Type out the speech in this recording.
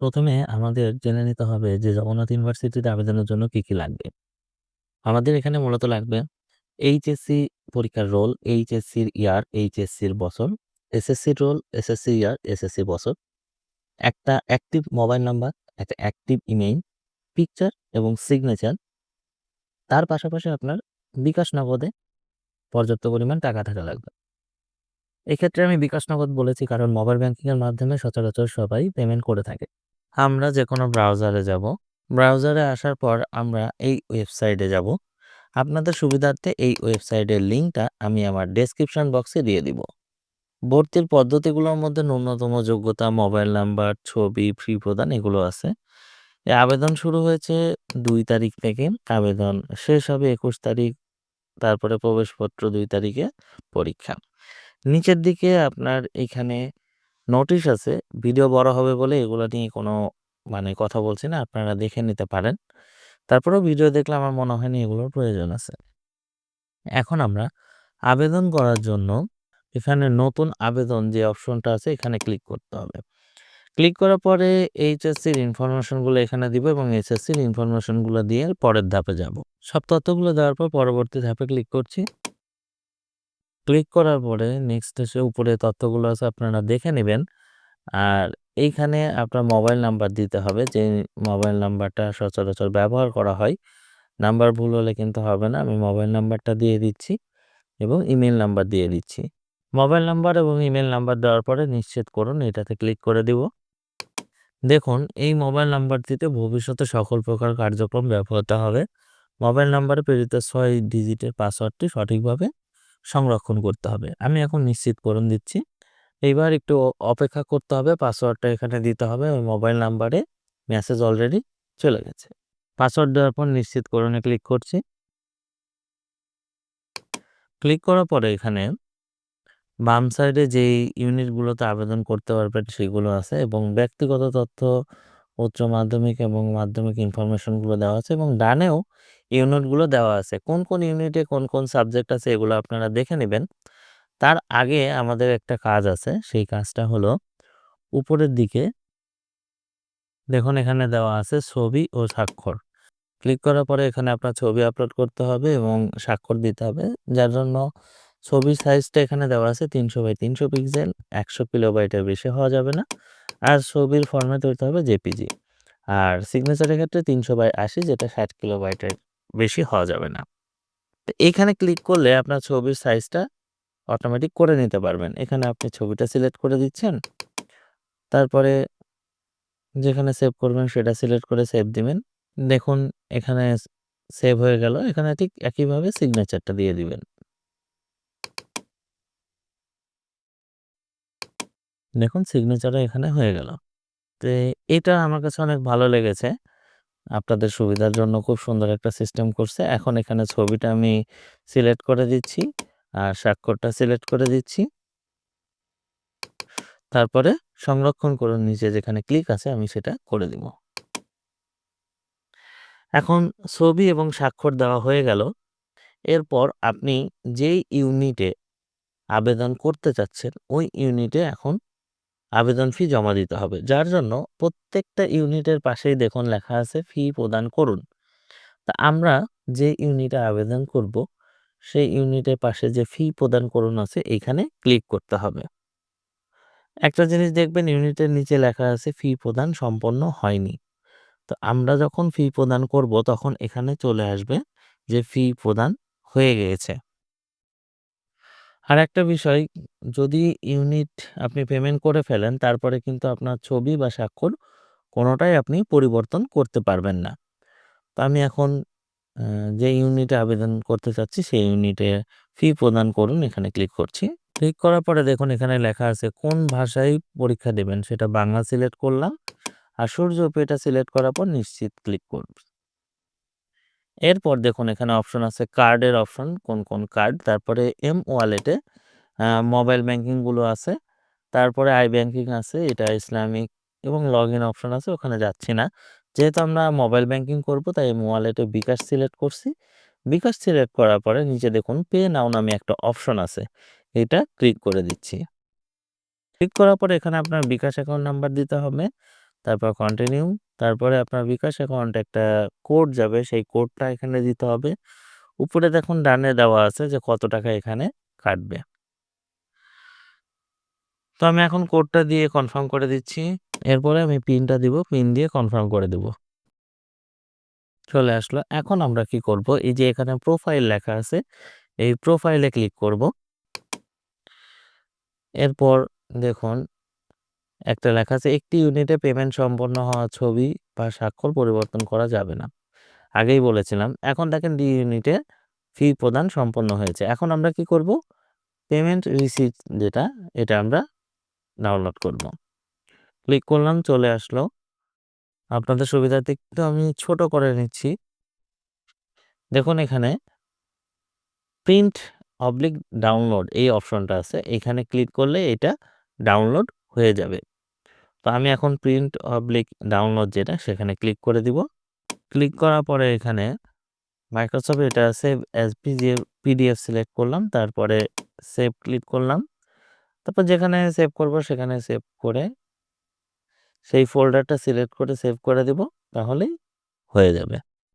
প্রথমে আমাদের জেনে নিতে হবে যে জগন্নাথ ইউনিভার্সিটিতে আবেদনের জন্য কি, কি লাগবে? আমাদের এখানে মূলত লাগবে এইচএসসি পরীক্ষার রোল, এইচএসসির ইয়ার, এইচএসসির বছর, এসএসসির রোল, এসএসসির ইয়ার, এসএসসি বছর, একটা অ্যাক্টিভ মোবাইল নাম্বার, একটা অ্যাক্টিভ ইমেইল, পিকচার এবং সিগনেচার। তার পাশাপাশি আপনার বিকাশ নগদে পর্যাপ্ত পরিমাণ টাকা থাকা লাগবে। এক্ষেত্রে আমি বিকাশ নগদ বলেছি কারণ মোবাইল ব্যাংকিংয়ের মাধ্যমে সচরাচর সবাই পেমেন্ট করে থাকে। আমরা যে কোনো ব্রাউজারে যাব। ব্রাউজারে আসার পর আমরা এই ওয়েবসাইটে যাব। আপনাদের সুবিধার্থে এই ওয়েবসাইটের লিঙ্কটা আমি আমার ডেসক্রিপশন বক্সে দিয়ে দিব। ভর্তির পদ্ধতিগুলোর মধ্যে ন্যূনতম যোগ্যতা, মোবাইল নাম্বার, ছবি, ফি প্রদান এগুলো আছে। আবেদন শুরু হয়েছে দুই তারিখ থেকে। আবেদন শেষ হবে ২১ তারিখ। তারপরে প্রবেশপত্র দুই তারিখে পরীক্ষা। নিচের দিকে আপনার এইখানে নোটিশ আছে। ভিডিও বড় হবে বলে এগুলো নিয়ে কোনো মানে কথা বলছি না। আপনারা দেখে নিতে পারেন। তারপরেও ভিডিও দেখলে আমার মনে হয়নি এগুলোর প্রয়োজন আছে। এখন আমরা আবেদন করার জন্য এখানে নতুন আবেদন যে অপশনটা আছে এখানে ক্লিক করতে হবে। ক্লিক করার পরে এইচএসসির ইনফরমেশনগুলো এখানে দিব এবং এইচএসসির ইনফরমেশনগুলো দিয়ে পরের ধাপে যাব। সব তথ্যগুলো দেওয়ার পর পরবর্তী ধাপে ক্লিক করছি। ক্লিক করার পরে নেক্সট এসে উপরে তথ্যগুলো আছে আপনারা দেখে নেবেন আর এইখানে আপনার মোবাইল নাম্বার দিতে হবে, যে মোবাইল নাম্বারটা সচরাচর ব্যবহার করা হয়। নাম্বার ভুল হলে কিন্তু হবে না। আমি মোবাইল নাম্বারটা দিয়ে দিচ্ছি এবং ইমেল নাম্বার দিয়ে দিচ্ছি। মোবাইল নাম্বার এবং ইমেল নাম্বার দেওয়ার পরে নিশ্চিত করুন, এটাতে ক্লিক করে দিব। দেখুন, এই মোবাইল নাম্বারটিতে ভবিষ্যতে সকল প্রকার কার্যক্রম ব্যবহৃত হবে। মোবাইল নাম্বারে প্রেরিত ছয় ডিজিটের পাসওয়ার্ডটি সঠিকভাবে সংরক্ষণ করতে হবে। আমি এখন নিশ্চিতকরণ দিচ্ছি। এইবার একটু অপেক্ষা করতে হবে। পাসওয়ার্ডটা এখানে দিতে হবে। ওই মোবাইল নাম্বারে মেসেজ অলরেডি চলে গেছে। পাসওয়ার্ড দেওয়ার পর নিশ্চিতকরণে ক্লিক করছি। ক্লিক করার পরে এখানে বাম সাইডে যেই ইউনিটগুলোতে আবেদন করতে পারবেন সেগুলো আছে এবং ব্যক্তিগত তথ্য, উচ্চ মাধ্যমিক এবং মাধ্যমিক ইনফরমেশনগুলো দেওয়া আছে এবং ডানেও ইউনিটগুলো দেওয়া আছে। কোন, কোন ইউনিটে কোন, কোন সাবজেক্ট আছে এগুলো আপনারা দেখে নেবেন তার আগে আমাদের একটা কাজ আছে। সেই কাজটা হলো উপরের দিকে দেখুন এখানে দেওয়া আছে ছবি ও স্বাক্ষর। ক্লিক করার পরে এখানে আপনার ছবি আপলোড করতে হবে এবং স্বাক্ষর দিতে হবে। যার জন্য ছবির সাইজটা এখানে দেওয়া আছে ৩০০ বাই ৩০০ পিক্সেল ১০০ কিলোবাইটের বেশি হওয়া যাবে না। আর ছবির ফরম্যাট হইতে হবে জেপিজি। আর সিগনেচারের ক্ষেত্রে ৩০০ বাই ৮০ যেটা ৬০ কিলোবাইটের বেশি হওয়া যাবে না। তো এখানে ক্লিক করলে আপনার ছবির সাইজটা অটোমেটিক করে নিতে পারবেন। এখানে আপনি ছবিটা সিলেক্ট করে দিচ্ছেন। তারপরে যেখানে সেভ করবেন সেটা সিলেক্ট করে সেভ দিবেন। দেখুন এখানে সেভ হয়ে গেল। এখানে ঠিক একইভাবে সিগনেচারটা দিয়ে দিবেন। দেখুন সিগনেচারও এখানে হয়ে গেল। তো এটা আমার কাছে অনেক ভালো লেগেছে। আপনাদের সুবিধার জন্য খুব সুন্দর একটা সিস্টেম করছে। এখন এখানে ছবিটা আমি সিলেক্ট করে দিচ্ছি। আর স্বাক্ষরটা সিলেক্ট করে দিচ্ছি। তারপরে সংরক্ষণ করে নিচে যেখানে ক্লিক আছে আমি সেটা করে দিব। এখন ছবি এবং স্বাক্ষর দেওয়া হয়ে গেল। এরপর আপনি যেই ইউনিটে আবেদন করতে চাচ্ছেন, ওই ইউনিটে এখন আবেদন ফি জমা দিতে হবে। যার জন্য প্রত্যেকটা ইউনিটের পাশেই দেখুন লেখা আছে ফি প্রদান করুন। তা আমরা যে ইউনিটে আবেদন করব, সেই ইউনিটের পাশে যে ফি প্রদান করুন আছে, এইখানে ক্লিক করতে হবে। একটা জিনিস দেখবেন, ইউনিটের নিচে লেখা আছে ফি প্রদান সম্পন্ন হয়নি। তো আমরা যখন ফি প্রদান করব, তখন এখানে চলে আসবে যে ফি প্রদান হয়ে গিয়েছে। আরেকটা বিষয়, যদি ইউনিট আপনি পেমেন্ট করে ফেলেন, তারপরে কিন্তু আপনার ছবি বা স্বাক্ষর কোনোটাই আপনি পরিবর্তন করতে পারবেন না। তো আমি এখন যে ইউনিটে আবেদন করতে চাচ্ছি, সেই ইউনিটে ফি প্রদান করুন, এখানে ক্লিক করছি। ক্লিক করার পরে দেখুন, এখানে লেখা আছে কোন ভাষায় পরীক্ষা দেবেন, সেটা বাংলা সিলেক্ট করলাম। আর সূর্যপি এটা সিলেক্ট করার পর নিশ্চিত ক্লিক করব। এরপর দেখুন এখানে অপশন আছে কার্ডের অপশন কোন, কোন কার্ড তারপরে এম ওয়ালেটে মোবাইল ব্যাংকিংগুলো আছে। তারপরে আই ব্যাংকিং আছে এটা ইসলামিক এবং লগ ইন অপশন আছে ওখানে যাচ্ছি না। যেহেতু আমরা মোবাইল ব্যাংকিং করব তাই এম ওয়ালেটে বিকাশ সিলেক্ট করছি। বিকাশ সিলেক্ট করার পরে নিচে দেখুন পে নাও নামে একটা অপশন আছে। এটা ক্লিক করে দিচ্ছি। ক্লিক করার পরে এখানে আপনার বিকাশ অ্যাকাউন্ট নাম্বার দিতে হবে। তারপর কন্টিনিউ তারপরে আপনার বিকাশ অ্যাকাউন্টে একটা কোড যাবে, সেই কোডটা এখানে দিতে হবে। উপরে দেখুন ডানে দেওয়া আছে যে কত টাকা এখানে কাটবে। তো আমি এখন কোডটা দিয়ে কনফার্ম করে দিচ্ছি। এরপরে আমি পিনটা দিব পিন দিয়ে কনফার্ম করে দেব। চলে আসলো। এখন আমরা কি করব? এই যে এখানে প্রোফাইল লেখা আছে, এই প্রোফাইলে ক্লিক করব। এরপর দেখুন একটা লেখা আছে, একটি ইউনিটে পেমেন্ট সম্পন্ন হওয়া ছবি বা স্বাক্ষর পরিবর্তন করা যাবে না। আগেই বলেছিলাম, এখন দেখেন ডি ইউনিটে ফি প্রদান সম্পন্ন হয়েছে। এখন আমরা কি করব? পেমেন্ট রিসিপ্ট যেটা, এটা আমরা ডাউনলোড করব। ক্লিক করলাম, চলে আসলো। আপনাদের সুবিধার্থে কিন্তু আমি ছোট করে নিচ্ছি। দেখুন এখানে, প্রিন্ট অবলিক ডাউনলোড এই অপশনটা আছে। এখানে ক্লিক করলে এটা ডাউনলোড হয়ে যাবে। তো আমি এখন প্রিন্ট অবলিক ডাউনলোড যেটা সেখানে ক্লিক করে দিব। ক্লিক করার পরে এখানে মাইক্রোসফট এটা সেভ এস পিডিএফ সিলেক্ট করলাম, তারপরে সেভ ক্লিক করলাম। তারপর যেখানে সেভ করব সেখানে সেভ করে সেই ফোল্ডারটা সিলেক্ট করে সেভ করে দিব, তাহলেই হয়ে যাবে।